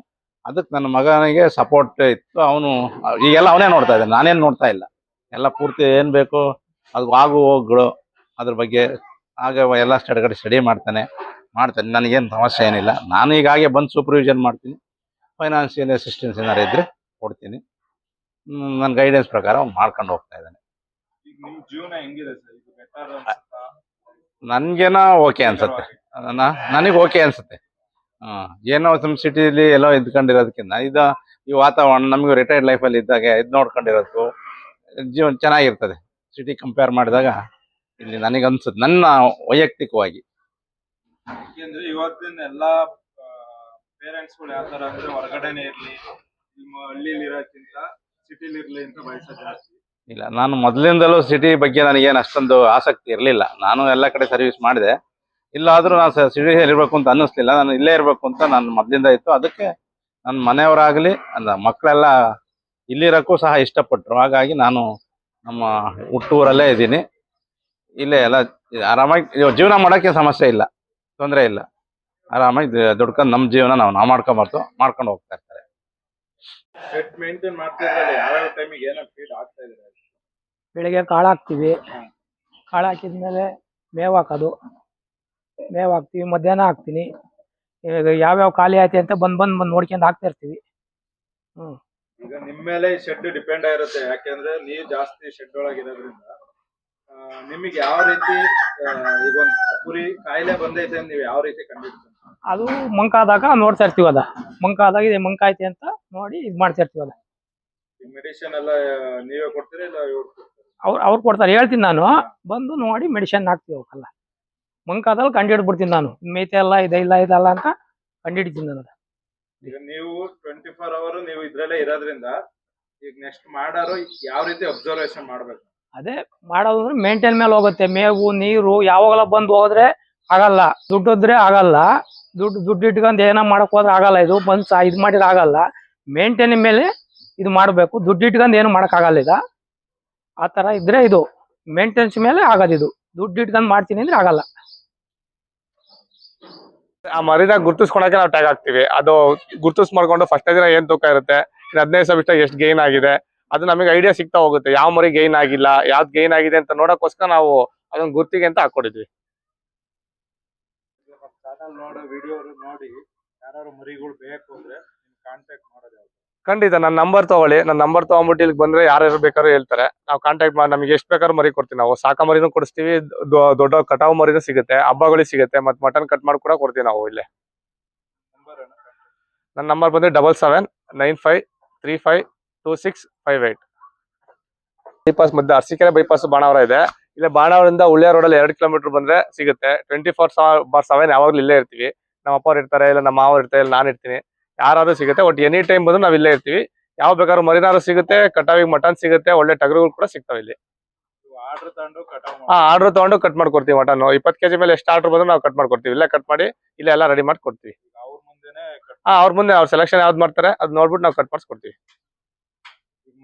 ಅದಕ್ಕೆ ನನ್ನ ಮಗನಿಗೆ ಸಪೋರ್ಟ್ ಇತ್ತು. ಅವನು ಈಗೆಲ್ಲ ಅವನೇ ನೋಡ್ತಾ ಇದ್ದಾನೆ. ನಾನೇನು ನೋಡ್ತಾ ಇಲ್ಲ. ಎಲ್ಲ ಪೂರ್ತಿ ಏನು ಬೇಕು ಅದು ಆಗು ಹೋಗ್ಗಳು ಅದ್ರ ಬಗ್ಗೆ ಆಗ ಎಲ್ಲ ಸ್ಟಡಿ ಕಡೆ ಸ್ಟಡಿ ಮಾಡ್ತಾನೆ. ಮಾಡ್ತಾನೆ. ನನಗೇನು ಸಮಸ್ಯೆ ಏನಿಲ್ಲ. ನಾನು ಈಗಾಗೆ ಬಂದು ಸೂಪರ್ವಿಷನ್ ಮಾಡ್ತೀನಿ. ಫೈನಾನ್ಷಿಯಲ್ ಅಸಿಸ್ಟೆನ್ಸ್ ಏನಾರು ಇದ್ದರೆ ಕೊಡ್ತೀನಿ. ನನ್ನ ಗೈಡೆನ್ಸ್ ಪ್ರಕಾರ ಅವ್ನು ಮಾಡ್ಕೊಂಡು ಹೋಗ್ತಾ ಇದ್ದಾನೆ. ನನಗೇನ ಓಕೆ ಅನ್ಸುತ್ತೆ. ನನಗೆ ಓಕೆ ಅನ್ಸುತ್ತೆ. ಏನೋ ನಮ್ಮ ಸಿಟಿಲಿ ಎಲ್ಲೋ ಇದ್ಕೊಂಡಿರೋದಕ್ಕಿಂತ ಇದು ಈ ವಾತಾವರಣ ನಮಗೂ ರಿಟೈರ್ಡ್ ಲೈಫಲ್ಲಿ ಇದ್ದಾಗ ಇದು ನೋಡ್ಕೊಂಡಿರೋದು ಜೀವನ ಚೆನ್ನಾಗಿರ್ತದೆ. ಸಿಟಿ ಕಂಪೇರ್ ಮಾಡಿದಾಗ ಇಲ್ಲಿ ನನಗೆ ಅನ್ಸುತ್ತೆ ನನ್ನ ವೈಯಕ್ತಿಕವಾಗಿ. ಯಾಕೆಂದ್ರೆ ಇವತ್ತಿನ ಎಲ್ಲಾ ಪೇರೆಂಟ್ಸ್ಗಳು ಯಾವ ತರ ಅಂದ್ರೆ ಹೊರಗಡೆನೆ ಇರ್ಲಿ ನಿಮ್ಮ ಹಳ್ಳಿಲಿ ಇರೋಕ್ಕಿಂತ ಸಿಟಿಲಿ ಇರ್ಲಿ ಅಂತ ಬಯಸೋದು ಜಾಸ್ತಿ. ಇಲ್ಲ ನಾನು ಮೊದಲಿಂದಲೂ ಸಿಟಿ ಬಗ್ಗೆ ನನಗೇನು ಅಷ್ಟೊಂದು ಆಸಕ್ತಿ ಇರಲಿಲ್ಲ. ನಾನು ಎಲ್ಲ ಕಡೆ ಸರ್ವಿಸ್ ಮಾಡಿದೆ. ಇಲ್ಲಾದರೂ ನಾನು ಸಿಟಿಯಲ್ಲಿ ಇರಬೇಕು ಅಂತ ಅನ್ನಿಸ್ಲಿಲ್ಲ. ನಾನು ಇಲ್ಲೇ ಇರಬೇಕು ಅಂತ ನಾನು ಮೊದಲಿಂದ ಇತ್ತು. ಅದಕ್ಕೆ ನನ್ನ ಮನೆಯವರಾಗಲಿ ಅಂದ ಮಕ್ಕಳೆಲ್ಲ ಇಲ್ಲಿರೋಕ್ಕೂ ಸಹ ಇಷ್ಟಪಟ್ಟರು ಹಾಗಾಗಿ ನಾನು ನಮ್ಮ ಹುಟ್ಟೂರಲ್ಲೇ ಇದ್ದೀನಿ. ಇಲ್ಲೇ ಎಲ್ಲ ಆರಾಮಾಗಿ ಜೀವನ ಮಾಡೋಕ್ಕೆ ಸಮಸ್ಯೆ ಇಲ್ಲ. ತೊಂದರೆ ಇಲ್ಲ. ಆರಾಮಾಗಿ ದುಡ್ಕೊಂಡು ನಮ್ಮ ಜೀವನ ನಾವು ನಾವು ಮಾಡ್ಕೊಂಬರ್ತು ಮಾಡ್ಕೊಂಡು ಹೋಗ್ತಾ ಇರ್ತಾರೆ. ಬೆಳಿಗ್ಗೆ ಕಾಳು ಹಾಕ್ತೀವಿ ಕಾಳು ಹಾಕಿದ್ಮೇಲೆ ಮೇವು ಹಾಕೋದು. ಮೇವು ಹಾಕ್ತೀವಿ ಮಧ್ಯಾಹ್ನ ಹಾಕ್ತೀನಿ. ಯಾವ್ಯಾವ ಖಾಲಿ ಐತೆ ಅಂತ ಬಂದ್ ಬಂದ್ ಬಂದ್ ನೋಡ್ಕೊಂಡು ಹಾಕ್ತಾ ಇರ್ತೀವಿ. ಈಗ ನಿಮ್ ಮೇಲೆ ಶೆಡ್ ಡಿಪೆಂಡ್ ಆಗಿರುತ್ತೆ. ಯಾಕೆಂದ್ರೆ ನೀವು ಜಾಸ್ತಿ ಶೆಡ್ ಒಳಗಿರೋದ್ರಿಂದ ನಿಮಗೆ ಯಾವ ರೀತಿ ಈಗ ಒಂದ್ ಕುರಿ ಕಾಯಿಲೆ ಬಂದೈತೆ ನೀವು ಯಾವ ರೀತಿ ಕಂಡಿಡ್ತೀವಿ ಅದು ಮಂಕಾದಾಗ ನೋಡ್ತಾ ಇರ್ತೀವಿ ಅದ. ಮಂಕಾದಾಗ ಇದೆ ಮಂಕ ಮಂಕಾಯ್ತಿ ಅಂತ ನೋಡಿ ಇದು ಮಾಡ್ತಾ ಇರ್ತೀವಿ ಅದ. ಮೆಡಿಸಿನ್ ಎಲ್ಲ ನೀವೇ ಕೊಡ್ತೀರಾ ಇಲ್ಲ? ಅವ್ರು ಅವ್ರು ಕೊಡ್ತಾರೆ. ಹೇಳ್ತೀನಿ ನಾನು. ಬಂದು ನೋಡಿ ಮೆಡಿಸಿನ್ ಹಾಕ್ತೀವಿ ಅವಕ್ಕೆಲ್ಲ. ಮಂಕಾದಲ್ಲಿ ಕಂಡು ಹಿಡ್ಬಿಡ್ತೀನಿ ನಾನು. ಮೇತೆ ಅಲ್ಲ ಇದೆ ಇಲ್ಲ ಇದಲ್ಲ ಅಂತ ಕಂಡಿಡಿತೀನಿ ನಾನು. ಈಗ ನೀವು ಟ್ವೆಂಟಿ ಫೋರ್ ಅವರ್ ನೀವು ಇದ್ರಲ್ಲೇ ಇರೋದ್ರಿಂದ ಈಗ ನೆಕ್ಸ್ಟ್ ಮಾಡಾರು ಯಾವ ರೀತಿ ಅಬ್ಸರ್ವೇಷನ್ ಮಾಡ್ಬೇಕು? ಅದೇ ಮಾಡೋದು ಅಂದ್ರೆ ಮೇಂಟೈನ್ ಮೇಲೆ ಹೋಗುತ್ತೆ. ಮೇವು ನೀರು ಯಾವಾಗಲ ಬಂದು ಹೋದ್ರೆ ಆಗಲ್ಲ. ದುಡ್ಡು ಇದ್ರೆ ಆಗಲ್ಲ. ದುಡ್ಡು ದುಡ್ಡು ಇಟ್ಕೊಂಡು ಏನೋ ಮಾಡಕ್ ಹೋದ್ರೆ ಆಗಲ್ಲ. ಇದು ಬಂದು ಇದು ಮಾಡಿದ್ರೆ ಆಗಲ್ಲ. ಮೇಂಟೈನ್ ಮೇಲೆ ಇದು ಮಾಡಬೇಕು. ದುಡ್ಡು ಇಟ್ಕೊಂಡು ಏನು ಮಾಡಕ್ ಆಗಲ್ಲ ಈಗ. ಆ ತರ ಇದ್ರೆ ಇದು. ಮೇಂಟೆನೆನ್ಸ್ ಮೇಲೆ ಆಗೋದು ಇದು ದುಡ್ಡು ಇಟ್ಕೊಂಡು ಮಾಡ್ತೀನಿ ಅಂದ್ರೆ ಆಗಲ್ಲ. ಆ ಮರಿನ ಗುರ್ತಿಸ್ಕೊಳಕ್ಕೆ ನಾವು ಟ್ಯಾಗ್ ಹಾಕ್ತಿವಿ. ಅದು ಗುರ್ತಿಸ್ ಮಾಡ್ಕೊಂಡು ಫಸ್ಟ್ ದಿನ ಏನ್ ತೂಕ ಇರುತ್ತೆ? ಹದಿನೈದು ಸಾವಿರ ಎಷ್ಟು ಗೈನ್ ಆಗಿದೆ? ಅದು ನಮಗೆ ಐಡಿಯಾ ಸಿಗ್ತಾ ಹೋಗುತ್ತೆ. ಯಾವ ಮರಿ ಗೈನ್ ಆಗಿಲ್ಲ, ಯಾವ್ದು ಗೈನ್ ಆಗಿದೆ ಅಂತ ನೋಡಕ್ಕೋಸ್ಕರ ನಾವು ಅದೊಂದು ಗುರ್ತಿಗೆ ಅಂತ ಹಾಕೊಂಡಿದ್ವಿ. ವಿಡಿಯೋ ನೋಡಿ ಯಾರು ಮರಿಗಳು ಬೇಕು ಅಂದ್ರೆ ಕಾಂಟ್ಯಾಕ್ಟ್ ಮಾಡೋದು? ಖಂಡಿತ ನನ್ನ ನಂಬರ್ ತಗೊಳ್ಳಿ. ನನ್ನ ನಂಬರ್ ತಗೊಂಡ್ಬಿಟ್ಟು ಇಲ್ಲಿ ಬಂದ್ರೆ ಯಾರ್ಯಾರು ಬೇಕಾದ್ರೂ ಹೇಳ್ತಾರೆ. ನಾವು ಕಾಂಟ್ಯಾಕ್ಟ್ ಮಾಡಿ, ನಮಗೆ ಎಷ್ಟು ಬೇಕಾದ್ರೂ ಮರಿ ಕೊಡ್ತೀವಿ ನಾವು. ಸಾಕ ಮರಿನೂ ಕೊಡಿಸ್ತೀವಿ ದೊಡ್ಡ ಕಟಾವು ಮರಿನೂ ಸಿಗುತ್ತೆ ಹಬ್ಬಗಳಿಗೆ ಸಿಗುತ್ತೆ, ಮತ್ತೆ ಮಟನ್ ಕಟ್ ಮಾಡಿ ಕೂಡ ಕೊಡ್ತೀವಿ ನಾವು ಇಲ್ಲೇ. ನನ್ನ ನಂಬರ್ ಬಂದ್ರೆ double seven nine five three five two six five eight bypass ಮಧ್ಯೆ, ಅರ್ಸಿಕೆರೆ ಬೈಪಾಸ್ ಬಾಣಾವರ ಇದೆ. ಇಲ್ಲೇ ಬಾಣಾವರದಿಂದ ಉಳ್ಳಿಯ ರೋಡಲ್ಲಿ ಎರಡು ಕಿಲೋಮೀಟರ್ ಬಂದ್ರೆ ಸಿಗುತ್ತೆ. ಟ್ವೆಂಟಿ ಫೋರ್ ಬಾರ್ ಸೆವೆನ್ ಯಾವಾಗಲೂ ಇಲ್ಲೇ ಇರ್ತೀವಿ. ನಮ್ಮ ಅಪ್ಪವ್ರು ಇರ್ತಾರೆ, ಇಲ್ಲ ನಮ್ಮ ಮಾವರು ಇರ್ತಾರೆ, ಇಲ್ಲ ನಾನು ಇರ್ತೀನಿ. ಯಾರಾದ್ರೂ ಸಿಗುತ್ತೆ ಒಟ್ಟು ಎನಿ ಟೈಮ್ ಬಂದು ನಾವ್ ಇಲ್ಲೇ ಇರ್ತೀವಿ. ಯಾವ ಬೇಕಾದ್ರೂ ಮರಿನಾರು ಸಿಗುತ್ತೆ ಕಟಾವಿಗೆ ಮಟನ್ ಸಿಗುತ್ತೆ ಒಳ್ಳೆ ಟಗರುಗಳು ಕೂಡ ಸಿಗ್ತಾವೆ ಇಲ್ಲಿ. ಆರ್ಡರ್ ತಗೊಂಡು ಕಟಾವ್ ಹಾ ಆರ್ಡರ್ ತಗೊಂಡು ಕಟ್ ಮಾಡ್ಕೊಡ್ತೀವಿ ಮಟನ್ ಇಪ್ಪತ್ತು ಕೆಜಿ ಮೇಲೆ ಎಷ್ಟು ಆರ್ಡರ್ ಬಂದ್ರೆ ನಾವು ಕಟ್ ಮಾಡ್ಕೊಡ್ತೀವಿ. ಇಲ್ಲೇ ಕಟ್ ಮಾಡಿ ಇಲ್ಲೇ ಎಲ್ಲ ರೆಡಿ ಮಾಡಿ ಕೊಡ್ತೀವಿ ಅವ್ರ ಹಾ ಮುಂದೆ ಅವ್ರ ಸೆಲೆಕ್ಷನ್ ಯಾವ್ದು ಮಾಡ್ತಾರೆ ಅದ್ ನೋಡ್ಬಿಟ್ಟು ನಾವು ಕಟ್ ಮಾಡಿಸ್ಕೊಡ್ತೀವಿ.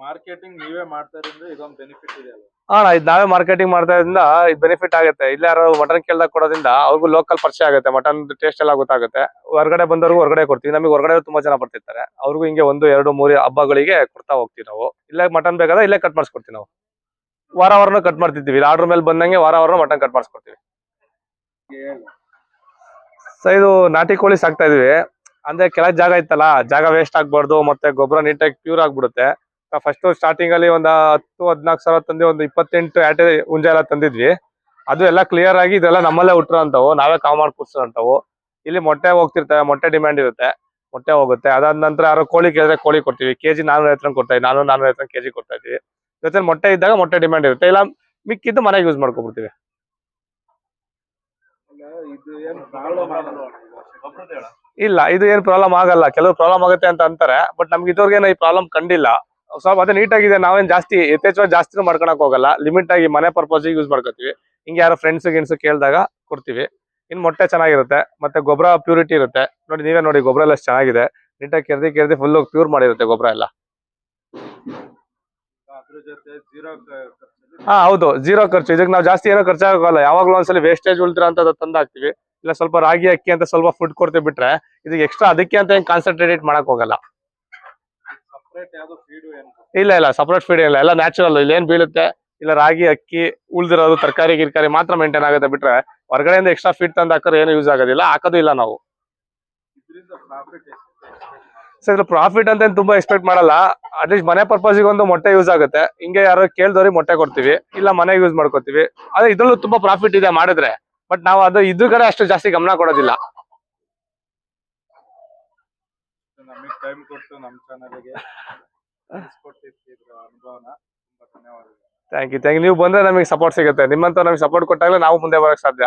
ಮಾರ್ಕೆಟಿಂಗ್ ನೀವೇ ಮಾಡ್ತಾ ಇರೋದ್ರಿಂದ ಇದೊಂದು ಬೆನಿಫಿಟ್ ಇದೆ ಅಲ್ವಾ? ಹಾ ಇದು ನಾವೇ ಮಾರ್ಕೆಟಿಂಗ್ ಮಾಡ್ತಾ ಇದ್ರಿಂದ ಇದು ಬೆನಿಫಿಟ್ ಆಗುತ್ತೆ. ಇಲ್ಲ ಯಾರು ಮಟನ್ ಕೇಳ್ದಾಗ ಕೊಡೋದ್ರಿಂದ ಅವ್ರಿಗೂ ಲೋಕಲ್ ಪರಿಚಯ ಆಗುತ್ತೆ. ಮಟನ್ ಟೇಸ್ಟ್ ಎಲ್ಲ ಗೊತ್ತಾಗುತ್ತೆ. ಹೊರಗಡೆ ಬಂದವ್ರಿಗೂ ಹೊರಗಡೆ ಕೊಡ್ತೀವಿ. ನಮಗೆ ಹೊರಗಡೆ ತುಂಬಾ ಜನ ಬರ್ತಿರ್ತಾರೆ. ಅವ್ರಿಗೂ ಹಿಂಗೆ ಒಂದು ಎರಡು ಮೂರು ಹಬ್ಬಗಳಿಗೆ ಕೊಡ್ತಾ ಹೋಗ್ತೀವಿ ನಾವು. ಇಲ್ಲೇ ಮಟನ್ ಬೇಕಾದ್ರೆ ಇಲ್ಲೇ ಕಟ್ ಮಾಡಿಸ್ಕೊಡ್ತೀವಿ ನಾವು. ವಾರ ವಾರನೂ ಕಟ್ ಮಾಡ್ತಿರ್ತೀವಿ. ಆರ್ಡರ್ ಮೇಲೆ ಬಂದಂಗೆ ವಾರ ವಾರ ಮಟನ್ ಕಟ್ ಮಾಡಿಸ್ಕೊಡ್ತೀವಿ. ಸೊ ಇದು ನಾಟಿ ಕೋಳಿ ಸಾಕ್ತಾ ಇದೀವಿ. ಅಂದ್ರೆ ಕೆಳಗ್ ಜಾಗ ಇತ್ತಲ್ಲ ಜಾಗ ವೇಸ್ಟ್ ಆಗ್ಬಾರ್ದು ಮತ್ತೆ ಗೊಬ್ಬರ ನೀಟಾಗಿ ಪ್ಯೂರ್ ಆಗ್ಬಿಡುತ್ತೆ. ಫಸ್ಟ್ ಸ್ಟಾರ್ಟಿಂಗ್ ಅಲ್ಲಿ ಒಂದ್ ಹತ್ತು, ಹದಿನಾಲ್ಕು ಸಾವಿರ ತಂದು ಒಂದು ಇಪ್ಪತ್ತೆಂಟು ಆಟೆ ಹುಂಜ ಎಲ್ಲ ತಂದಿದ್ವಿ. ಅದು ಎಲ್ಲ ಕ್ಲಿಯರ್ ಆಗಿ ಇದೆಲ್ಲ ನಮ್ಮಲ್ಲೇ ಹುಟ್ಟರು ಅಂತವು, ನಾವೇ ಕಾವ್ ಮಾಡಿ ಅಂತವು. ಇಲ್ಲಿ ಮೊಟ್ಟೆ ಹೋಗ್ತಿರ್ತವೆ ಮೊಟ್ಟೆ ಡಿಮ್ಯಾಂಡ್ ಇರುತ್ತೆ, ಮೊಟ್ಟೆ ಹೋಗುತ್ತೆ. ಅದಾದ ನಂತರ ಯಾರೋ ಕೋಳಿ ಕೇಳಿದ್ರೆ ಕೋಳಿ ಕೊಡ್ತೀವಿ. ಕೆಜಿ ನಾನೂರ ಐವತ್ತು ಕೊಡ್ತಾ ಇದ್ದೀವಿ ನಾನು ನಾನೂರ ಐವತ್ತು ಕೆಜಿ ಕೊಡ್ತಾ ಇದ್ದೀವಿ ಜೊತೆ ಮೊಟ್ಟೆ ಇದ್ದಾಗ ಮೊಟ್ಟೆ ಡಿಮ್ಯಾಂಡ್ ಇರುತ್ತೆ. ಇಲ್ಲ, ಮಿಕ್ಕಿದ್ದು ಮನೆಗೆ ಯೂಸ್ ಮಾಡ್ಕೊಬಿಡ್ತೀವಿ. ಇಲ್ಲ, ಇದು ಏನ್ ಪ್ರಾಬ್ಲಮ್ ಆಗಲ್ಲ. ಕೆಲವು ಪ್ರಾಬ್ಲಮ್ ಆಗುತ್ತೆ ಅಂತ ಅಂತಾರೆ ಬಟ್ ನಮ್ಗೆ ಇದುವರೆಗೇನು ಈ ಪ್ರಾಬ್ಲಮ್ ಕಂಡಿಲ್ಲ. ಸ್ವಲ್ಪ ಅದೇ ನೀಟಾಗಿದೆ. ನಾವೇನ್ ಜಾಸ್ತಿ ಯಥೇಚ್ಛವಾಗಿ ಜಾಸ್ತಿ ಮಾಡ್ಕೊಳಕ್ ಹೋಗಲ್ಲ. ಲಿಮಿಟ್ ಆಗಿ ಮನೆ ಪರ್ಪಸ್ ಯೂಸ್ ಮಾಡ್ಕೋತೀವಿ. ಹಿಂಗೆ ಯಾರೋ ಫ್ರೆಂಡ್ಸ್ ಗಿನ್ಸ್ ಕೇಳಿದಾಗ ಕೊಡ್ತೀವಿ. ಇನ್ ಮೊಟ್ಟೆ ಚೆನ್ನಾಗಿರುತ್ತೆ. ಮತ್ತೆ ಗೊಬ್ಬರ ಪ್ಯೂರಿಟಿ ಇರುತ್ತೆ. ನೋಡಿ, ನೀವೇ ನೋಡಿ, ಗೊಬ್ಬರ ಎಲ್ಲ ಚೆನ್ನಾಗಿದೆ. ನೀಟಾಗಿ ಕೆರ್ದಿ ಕೆರೆದಿ ಫುಲ್ ಪ್ಯೂರ್ ಮಾಡಿರುತ್ತೆ ಗೊಬ್ಬರ ಎಲ್ಲ. ಹಾ, ಹೌದು. ಜೀರೋ ಖರ್ಚು. ಇದಕ್ಕೆ ನಾವು ಜಾಸ್ತಿ ಏನೋ ಖರ್ಚಾಗಲ್ಲ ಯಾವಾಗ್ಲೂ ಒಂದ್ಸಲ ವೇಸ್ಟೇಜ್ ಉಳ್ತಿರ ಅಂತ ತಂದಾಕ್ತಿವಿ. ಇಲ್ಲ, ಸ್ವಲ್ಪ ರಾಗಿ ಅಕ್ಕಿ ಅಂತ ಸ್ವಲ್ಪ ಫುಡ್ ಕೊಡ್ತೀವಿ ಬಿಟ್ರೆ, ಇದಕ್ಕೆ ಎಕ್ಸ್ಟ್ರಾ ಅದಕ್ಕೆ ಅಂತ ಕಾನ್ಸಂಟ್ರೇಟ್ ಮಾಡಕ್ ಹೋಗಲ್ಲ ಸಪ್ರೇಟ್ ಯಾವ್ದು ಫೀಡು ಏನು ಇಲ್ಲ ಇಲ್ಲ ಸಪರೇಟ್ ಫೀಡ್ ಇಲ್ಲ ಎಲ್ಲ ನ್ಯಾಚುರಲ್ ಇಲ್ಲಿ ಏನ್ ಬೀಳುತ್ತೆ? ಇಲ್ಲ ರಾಗಿ ಅಕ್ಕಿ ಉಳ್ದಿರೋದು ತರಕಾರಿ ಗಿರ್ಕಾರಿ ಮಾತ್ರ ಮೇಂಟೈನ್ ಆಗುತ್ತೆ ಬಿಟ್ರೆ ಹೊರಗಡೆಯಿಂದ ಎಕ್ಸ್ಟ್ರಾ ಫೀಡ್ ತಂದು ಹಾಕೋರು ಏನು ಯೂಸ್ ಆಗೋದಿಲ್ಲ. ಹಾಕೋದು ಇಲ್ಲ ನಾವು. ಸೊ ಇದ್ರ ಪ್ರಾಫಿಟ್ ಅಂತ ಏನ್ ತುಂಬಾ ಎಕ್ಸ್ಪೆಕ್ಟ್ ಮಾಡಲ್ಲ. ಅಟ್ಲೀಸ್ಟ್ ಮನೆ ಪರ್ಪಸ್ಗೆ ಒಂದು ಮೊಟ್ಟೆ ಯೂಸ್ ಆಗುತ್ತೆ. ಹಿಂಗೆ ಯಾರೋ ಕೇಳ್ದವ್ರಿಗೆ ಮೊಟ್ಟೆ ಕೊಡ್ತೀವಿ. ಇಲ್ಲ ಮನೆಗೆ ಯೂಸ್ ಮಾಡ್ಕೋತೀವಿ. ಅದೇ ಇದ್ರಲ್ಲೂ ತುಂಬಾ ಪ್ರಾಫಿಟ್ ಇದೆ ಮಾಡಿದ್ರೆ. ಬಟ್ ನಾವು ಅದು ಇದ್ರ ಕಡೆ ಅಷ್ಟು ಜಾಸ್ತಿ ಗಮನ ಕೊಡೋದಿಲ್ಲ. ಟೈಮ್ ಕೊಟ್ಟು ನಮ್ಮ ಚಾನಲ್ಗೆ ಥ್ಯಾಂಕ್ ಯು ಥ್ಯಾಂಕ್ ಯು ನೀವು ಬಂದ್ರೆ ನಮಗೆ ಸಪೋರ್ಟ್ ಸಿಗುತ್ತೆ. ನಿಮ್ಮಂತ ನಮಗೆ ಸಪೋರ್ಟ್ ಕೊಟ್ಟಾಗಲೇ ನಾವು ಮುಂದೆ ಬರಕ್ ಸಾಧ್ಯ.